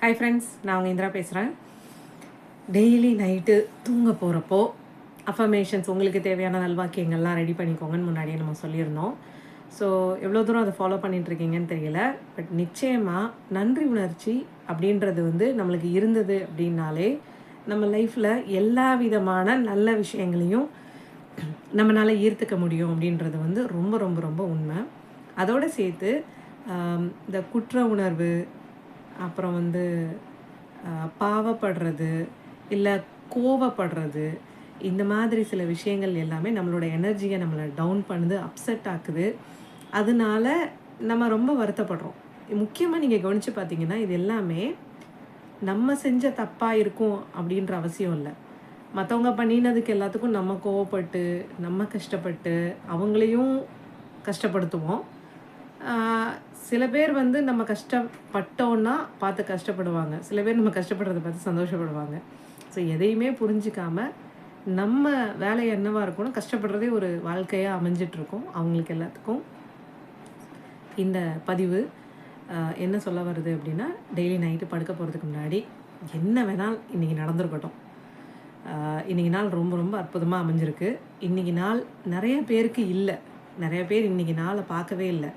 Hi friends நான் உங்கள் இந்திரா பேசுகிறேன் டெய்லி நைட்டு தூங்க போகிறப்போ அஃபர்மேஷன்ஸ் உங்களுக்கு தேவையான நல்வாக்கியங்கள்லாம் ரெடி பண்ணிக்கோங்கன்னு முன்னாடியே நம்ம சொல்லியிருந்தோம். ஸோ எவ்வளோ தூரம் அதை ஃபாலோ பண்ணிகிட்ருக்கீங்கன்னு தெரியல. பட் நிச்சயமாக நன்றி உணர்ச்சி அப்படின்றது வந்து நம்மளுக்கு இருந்தது அப்படின்னாலே நம்ம லைஃப்பில் எல்லா விதமான நல்ல விஷயங்களையும் நம்மளால் ஈர்த்துக்க முடியும் அப்படின்றது வந்து ரொம்ப ரொம்ப ரொம்ப உண்மை. அதோடு சேர்த்து இந்த குற்ற உணர்வு அப்புறம் வந்து பாவப்படுறது இல்லை கோவப்படுறது இந்த மாதிரி சில விஷயங்கள் எல்லாமே நம்மளோட எனர்ஜியை நம்மளை டவுன் பண்ணுது அப்செட் ஆக்குது. அதனால நம்ம ரொம்ப வருத்தப்படுறோம். முக்கியமாக நீங்கள் கவனித்து பார்த்தீங்கன்னா இது எல்லாமே நம்ம செஞ்ச தப்பாக இருக்கும் அப்படின்ற அவசியம் இல்லை. மற்றவங்க பண்ணினதுக்கு எல்லாத்துக்கும் நம்ம கோவப்பட்டு நம்ம கஷ்டப்பட்டு அவங்களையும் கஷ்டப்படுத்துவோம். சில பேர் வந்து நம்ம கஷ்டப்பட்டோன்னா பார்த்து கஷ்டப்படுவாங்க. சில பேர் நம்ம கஷ்டப்படுறத பார்த்து சந்தோஷப்படுவாங்க. ஸோ எதையுமே புரிஞ்சிக்காம நம்ம வேலை என்னவாக இருக்கணும் கஷ்டப்படுறதே ஒரு வாழ்க்கையாக அமைஞ்சிட்ருக்கோம் அவங்களுக்கு எல்லாத்துக்கும். இந்த பதிவு என்ன சொல்ல வருது அப்படின்னா டெய்லி நைட்டு படுக்க போகிறதுக்கு முன்னாடி என்ன வேணால் இன்றைக்கி நடந்திருக்கட்டும். இன்றைக்கி இன்னைக்கு நாள் ரொம்ப ரொம்ப அற்புதமாக அமைஞ்சிருக்கு. இன்றைக்கி நாள் நிறைய பேருக்கு இல்லை. நிறைய பேர் இன்னைக்கு நாளை பார்க்கவே இல்லை.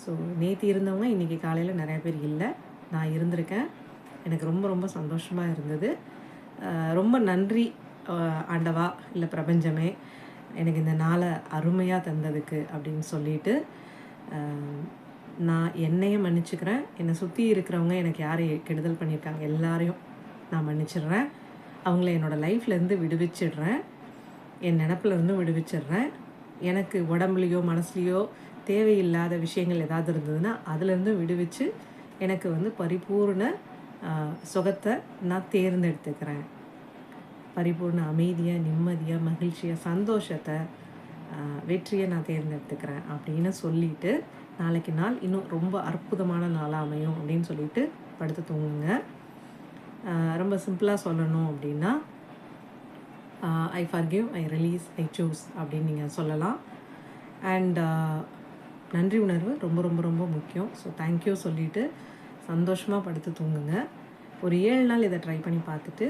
ஸோ நேற்று இருந்தவங்க இன்னைக்கு காலையில் நிறைய பேர் இல்லை. நான் இருந்திருக்கேன். எனக்கு ரொம்ப ரொம்ப சந்தோஷமாக இருந்தது. ரொம்ப நன்றி ஆண்டவா இல்லை பிரபஞ்சமே எனக்கு இந்த நாளை அருமையாக தந்ததுக்கு அப்படின்னு சொல்லிட்டு நான் என்னையே மன்னிச்சுக்கிறேன். என்னை சுற்றி இருக்கிறவங்க எனக்கு யார் கெடுதல் பண்ணியிருக்காங்க எல்லாரையும் நான் மன்னிச்சிடுறேன். அவங்கள என்னோடய லைஃப்லேருந்து விடுவிச்சிடுறேன். என் நினப்புல விடுவிச்சிடுறேன். எனக்கு உடம்புலையோ மனசுலையோ தேவையில்லாத விஷயங்கள் ஏதாவது இருந்ததுன்னா அதுலேருந்து விடுவிச்சு எனக்கு வந்து பரிபூர்ண சுகத்தை நான் தேர்ந்தெடுத்துக்கிறேன். பரிபூர்ண அமைதியாக நிம்மதியாக மகிழ்ச்சியாக சந்தோஷத்தை வெற்றியை நான் தேர்ந்தெடுத்துக்கிறேன் அப்படின்னு சொல்லிட்டு நாளைக்கு நாள் இன்னும் ரொம்ப அற்புதமான நாளாக அமையும் அப்படின்னு சொல்லிட்டு படுத்து தூங்குங்க. ரொம்ப சிம்பிளாக சொல்லணும் அப்படின்னா I forgive I release I choose அப்படின்னு நீங்கள் சொல்லலாம். அண்ட் நன்றி உணர்வு ரொம்ப ரொம்ப ரொம்ப முக்கியம். ஸோ தேங்க்யூ சொல்லிவிட்டு சந்தோஷமாக படுத்து தூங்குங்க. ஒரு ஏழு நாள் இதை ட்ரை பண்ணி பார்த்துட்டு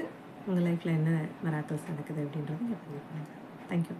உங்கள் லைஃப்பில் என்ன மெராக்கல்ஸ் நடக்குது அப்படின்றத நீங்கள் பதிவு பண்ணுங்கள் தேங்க்யூ